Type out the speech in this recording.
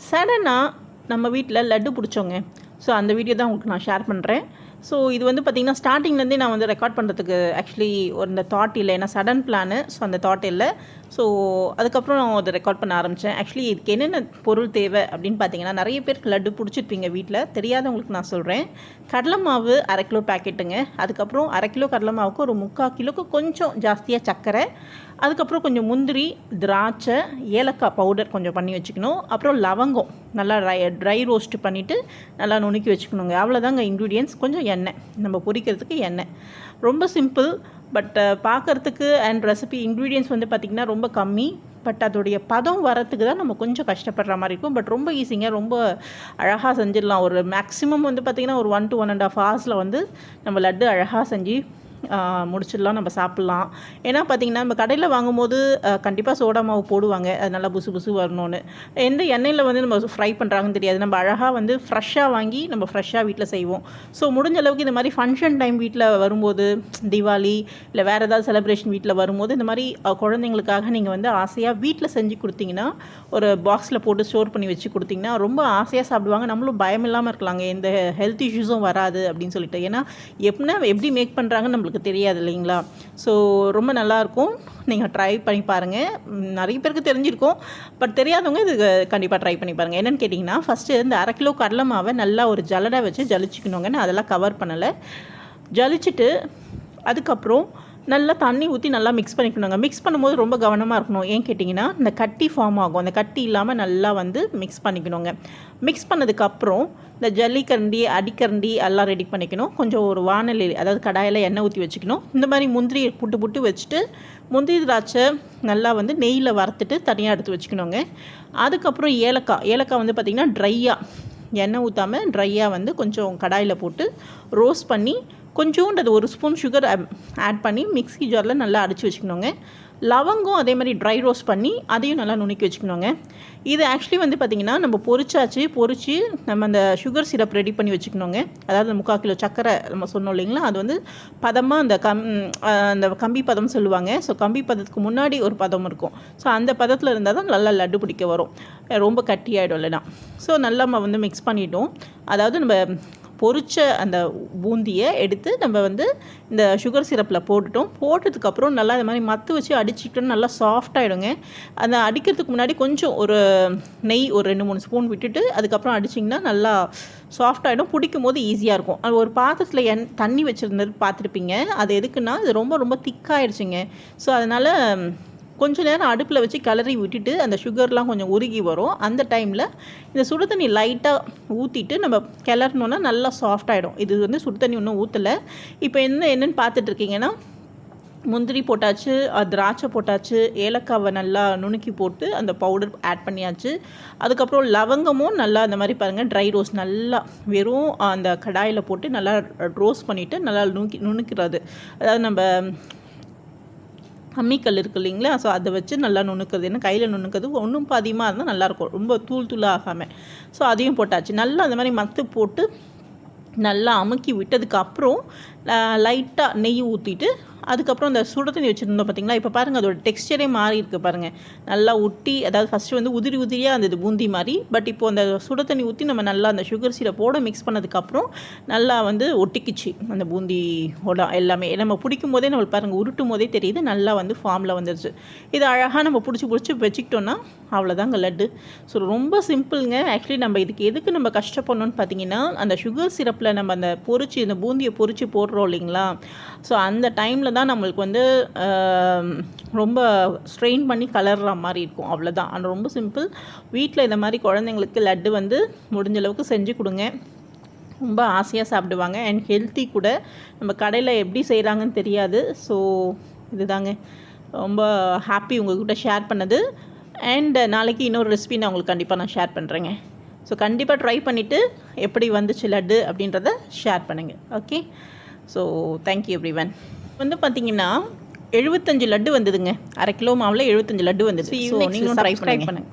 சடனாக நம்ம வீட்டில் லட்டு பிடிச்சோங்க ஸோ அந்த வீடியோ தான் உங்களுக்கு நான் ஷேர் பண்ணுறேன் ஸோ இது வந்து பார்த்திங்கன்னா ஸ்டார்டிங்லேருந்தே நான் வந்து ரெக்கார்ட் பண்ணுறதுக்கு ஆக்சுவலி ஒரு இந்த தாட் இல்லை. ஏன்னா சடன் பிளானு ஸோ அந்த தாட் இல்லை. ஸோ அதுக்கப்புறம் நான் அதை ரெக்கார்ட் பண்ண ஆரம்பித்தேன் ஆக்சுவலி இதுக்கு என்னென்ன பொருள் தேவை அப்படின்னு பார்த்தீங்கன்னா நிறைய பேருக்கு லட்டு பிடிச்சிருப்பீங்க வீட்டில் தெரியாதவங்களுக்கு நான் சொல்கிறேன் கடலை மாவு அரை கிலோ பேக்கெட்டுங்க அதுக்கப்புறம் அரை கிலோ கடலை மாவுக்கு ஒரு முக்கால் கிலோக்கு கொஞ்சம் ஜாஸ்தியாக சர்க்கரை. அதுக்கப்புறம் கொஞ்சம் முந்திரி திராட்சை ஏலக்காய் பவுடர் கொஞ்சம் பண்ணி வச்சுக்கணும். அப்புறம் லவங்கம். நல்லா ட்ரை ட்ரை ரோஸ்ட் பண்ணிவிட்டு நல்லா நுணுக்கி வச்சுக்கணுங்க. அவ்வளோதாங்க இன்க்ரீடியன்ஸ் கொஞ்சம் எண்ணெய். நம்ம பொரிக்கிறதுக்கு எண்ணெய். ரொம்ப சிம்பிள் பட் பார்க்குறதுக்கு அண்ட் ரெசிபி இன்க்ரீடியன்ஸ் வந்து பார்த்திங்கன்னா ரொம்ப கம்மி. பட் அதோடைய பதம் வரத்துக்கு தான் நம்ம கொஞ்சம் கஷ்டப்படுற மாதிரி இருக்கும். பட் ரொம்ப ஈஸிங்க ரொம்ப அழகாக செஞ்சிடலாம். ஒரு மேக்ஸிமம் வந்து பார்த்திங்கன்னா ஒரு one to one and half ஹவர்ஸில் வந்து நம்ம லட்டு அழகாக செஞ்சு முடிச்சிடலாம் நம்ம சாப்பிட்லாம். ஏன்னா பார்த்திங்கன்னா நம்ம கடையில் வாங்கும்போது கண்டிப்பாக சோடா மாவு போடுவாங்க. அது நல்லா புசு புசு வரணும்னு. எந்த எண்ணெயில் வந்து நம்ம ஃப்ரை பண்ணுறாங்கன்னு தெரியாது. நம்ம அழகாக வந்து ஃப்ரெஷ்ஷாக வாங்கி நம்ம ஃப்ரெஷ்ஷாக வீட்டில் செய்வோம். ஸோ முடிஞ்ச அளவுக்கு இந்த மாதிரி ஃபங்க்ஷன் டைம் வீட்டில் வரும்போது திவாலி இல்லை வேறு ஏதாவது செலிப்ரேஷன் வீட்டில் வரும்போது இந்த மாதிரி குழந்தைங்களுக்காக நீங்கள் வந்து ஆசையாக வீட்டில் செஞ்சு கொடுத்தீங்கன்னா ஒரு பாக்ஸில் போட்டு ஸ்டோர் பண்ணி வச்சு கொடுத்தீங்கன்னா ரொம்ப ஆசையாக சாப்பிடுவாங்க. நம்மளும் பயம் இல்லாமல் இருக்கலாங்க. எந்த ஹெல்த் இஷ்யூஸும் வராது அப்படின்னு சொல்லிட்டு. ஏன்னா எப்படின்னா எப்படி மேக் பண்ணுறாங்கன்னு நம்மளுக்கு தெரியாது இல்லைங்களா? ஸோ ரொம்ப நல்லாயிருக்கும் நீங்கள் ட்ரை பண்ணி பாருங்கள் நிறைய பேருக்கு தெரிஞ்சிருக்கும். பட் தெரியாதவங்க இது கண்டிப்பாக ட்ரை பண்ணி பாருங்கள் என்னென்னு கேட்டிங்கன்னா ஃபஸ்ட்டு இந்த அரை கிலோ கடலை மாவை நல்லா ஒரு ஜலடை வச்சு ஜலிச்சிக்கணுங்கன்னு நான் அதெல்லாம் கவர் பண்ணலை. ஜலிச்சுட்டு அதுக்கப்புறம் நல்லா தண்ணி ஊற்றி நல்லா மிக்ஸ் பண்ணிக்கணுங்க. மிக்ஸ் பண்ணும்போது ரொம்ப கவனமாக இருக்கணும். ஏன் கேட்டிங்கன்னா இந்த கட்டி ஃபார்ம் ஆகும். அந்த கட்டி இல்லாமல் நல்லா வந்து மிக்ஸ் பண்ணிக்கணுங்க. மிக்ஸ் பண்ணதுக்கப்புறம் இந்த ஜல்லிக்கரண்டி அடிக்கரண்டி எல்லாம் ரெடி பண்ணிக்கணும். கொஞ்சம் ஒரு வானலி அதாவது கடாயில் எண்ணெய் ஊற்றி வச்சுக்கணும். இந்த மாதிரி முந்திரி புட்டு புட்டு வச்சுட்டு முந்திரி திராட்சை நல்லா வந்து நெய்யில் வறுத்துட்டு தனியாக எடுத்து வச்சுக்கணுங்க. அதுக்கப்புறம் ஏலக்காய். ஏலக்காய் வந்து பார்த்திங்கன்னா ட்ரையாக எண்ணெய் ஊற்றாமல் ட்ரையாக வந்து கொஞ்சம் கடாயில் போட்டு ரோஸ்ட் பண்ணி கொஞ்சோண்டு அது ஒரு ஸ்பூன் சுகர் ஆட் பண்ணி மிக்ஸி ஜாரில் நல்லா அடித்து வச்சுக்கணுங்க. லவங்கம் அதே மாதிரி ட்ரை ரோஸ்ட் பண்ணி அதையும் நல்லா நுணுக்கி வச்சுக்கணுங்க. இது ஆக்சுவலி வந்து பார்த்திங்கன்னா நம்ம பொறிச்சாச்சு பொறிச்சு நம்ம அந்த சுகர் சிரப் ரெடி பண்ணி வச்சுக்கணுங்க. அதாவது முக்கால் கிலோ சர்க்கரை நம்ம சொன்னோம் இல்லைங்களா அது வந்து பதமாக அந்த கம் அந்த கம்பி பதம் சொல்லுவாங்க. ஸோ கம்பி பதத்துக்கு முன்னாடி ஒரு பதம் இருக்கும். ஸோ அந்த பதத்தில் இருந்தால் தான் நல்லா லட்டு பிடிக்க வரும். ரொம்ப கட்டி ஆகிடும் இல்லைனா ஸோ நல்லா நம்ம வந்து மிக்ஸ் பண்ணிட்டோம். அதாவது நம்ம பொறிச்ச அந்த பூந்தியை எடுத்து நம்ம வந்து இந்த சுகர் சிரப்பில் போட்டுட்டோம். போட்டதுக்கப்புறம் நல்லா இந்த மாதிரி மத்து வச்சு அடிச்சுக்கிட்டோம் நல்லா சாஃப்டாகிடுங்க அந்த அடிக்கிறதுக்கு முன்னாடி கொஞ்சம் ஒரு நெய் ஒரு ரெண்டு மூணு ஸ்பூன் விட்டுட்டு அதுக்கப்புறம் அடிச்சிங்கன்னா நல்லா சாஃப்டாகிடும் பிடிக்கும் போது ஈஸியாக இருக்கும். அது ஒரு பாத்திரத்தில் எண் தண்ணி வச்சுருந்தது பார்த்துருப்பீங்க அது எதுக்குன்னா இது ரொம்ப ரொம்ப திக்காயிடுச்சுங்க ஸோ அதனால் கொஞ்சம் நேரம் அடுப்பில் வச்சு கிளறி விட்டுட்டு அந்த சுகர்லாம் கொஞ்சம் உருகி வரும். அந்த டைமில் இந்த சுடு தண்ணி லைட்டாக ஊற்றிட்டு நம்ம கிளறினோன்னா நல்லா சாஃப்ட் ஆகிடும் இது வந்து சுடு தண்ணி ஒன்றும் ஊற்றலை இப்போ என்ன என்னென்னு பார்த்துட்டு இருக்கீங்கன்னா முந்திரி போட்டாச்சு திராட்சை போட்டாச்சு ஏலக்காவை நல்லா நுணுக்கி போட்டு அந்த பவுடர் ஆட் பண்ணியாச்சு. அதுக்கப்புறம் லவங்கமும் நல்லா அந்த மாதிரி பாருங்கள் ட்ரை ரோஸ் நல்லா வெறும் அந்த கடாயில் போட்டு நல்லா ரோஸ் பண்ணிவிட்டு நல்லா நுணுக்கி நுணுக்கிறது. அதாவது நம்ம அம்மிக்கல் இருக்கு இல்லைங்களா? ஸோ அதை வச்சு நல்லா நுணுக்குறது. ஏன்னா கையில் நுணுக்கிறது ஒன்றும் பாதியமாக இருந்தால் நல்லாயிருக்கும் ரொம்ப தூள் தூளாக ஆகாமல் ஸோ அதையும் போட்டாச்சு. நல்லா அந்த மாதிரி மத்து போட்டு நல்லா அமுக்கி விட்டதுக்கு அப்புறம் லைட்டாக நெய் ஊற்றிட்டு அதுக்கப்புறம் அந்த சுட தண்ணி வச்சுருந்தோம் பார்த்தீங்களா இப்போ பாருங்கள் அதோட டெக்ஸ்டரே மாறி இருக்குது பாருங்கள் நல்லா ஒட்டி அதாவது ஃபஸ்ட்டு வந்து உதிரி உதிரியாக இருந்தது பூந்தி மாதிரி. பட் இப்போ அந்த சுட தண்ணி ஊற்றி நம்ம நல்லா அந்த சுகர் போட மிக்ஸ் பண்ணதுக்கப்புறம் நல்லா வந்து ஒட்டிக்கிச்சு அந்த பூந்தியோட எல்லாமே. நம்ம பிடிக்கும் போதே நம்மளுக்கு பாருங்கள் உருட்டும் போதே தெரியுது நல்லா வந்து ஃபார்மில் வந்துருச்சு. இது அழகாக நம்ம பிடிச்சி பிடிச்சி வச்சுக்கிட்டோன்னா அவ்வளோதாங்க லட்டு. ஸோ ரொம்ப சிம்பிளுங்க ஆக்சுவலி நம்ம இதுக்கு எதுக்கு நம்ம கஷ்டப்படணும்னு பார்த்தீங்கன்னா அந்த சுகர் சிரப்பில் நம்ம அந்த பொரிச்சு இந்த பூந்தியை பொறிச்சு போடுறோம் இல்லைங்களா? ஸோ அந்த டைமில் தான் தான் நம்மளுக்கு வந்து ரொம்ப ஸ்ட்ரெயின் பண்ணி கலர்ற மாதிரி இருக்கும். அவ்வளோதான் ஆனால் ரொம்ப சிம்பிள் வீட்டில் இந்த மாதிரி குழந்தைங்களுக்கு லட்டு வந்து முடிஞ்ச அளவுக்கு செஞ்சு கொடுங்க. ரொம்ப ஆசையாக சாப்பிடுவாங்க. அண்ட் ஹெல்த்தி கூட நம்ம கடையில் எப்படி செய்கிறாங்கன்னு தெரியாது. ஸோ இதுதாங்க. ரொம்ப ஹாப்பி உங்கள்கிட்ட ஷேர் பண்ணது. அண்ட் நாளைக்கு இன்னொரு ரெசிபி நான் உங்களுக்கு கண்டிப்பாக நான் ஷேர் பண்ணுறேங்க ஸோ கண்டிப்பாக ட்ரை பண்ணிவிட்டு எப்படி வந்துச்சு லட்டு அப்படின்றத ஷேர் பண்ணுங்கள் okay so thank you everyone வந்து பார்த்தீங்கன்னா எழுபத்தஞ்சு லட்டு வந்ததுங்க. அரை கிலோ மாவில் எழுபத்தஞ்சு லட்டு வந்துச்சு ஸோ நீங்களும் ட்ரை பண்ணுங்க.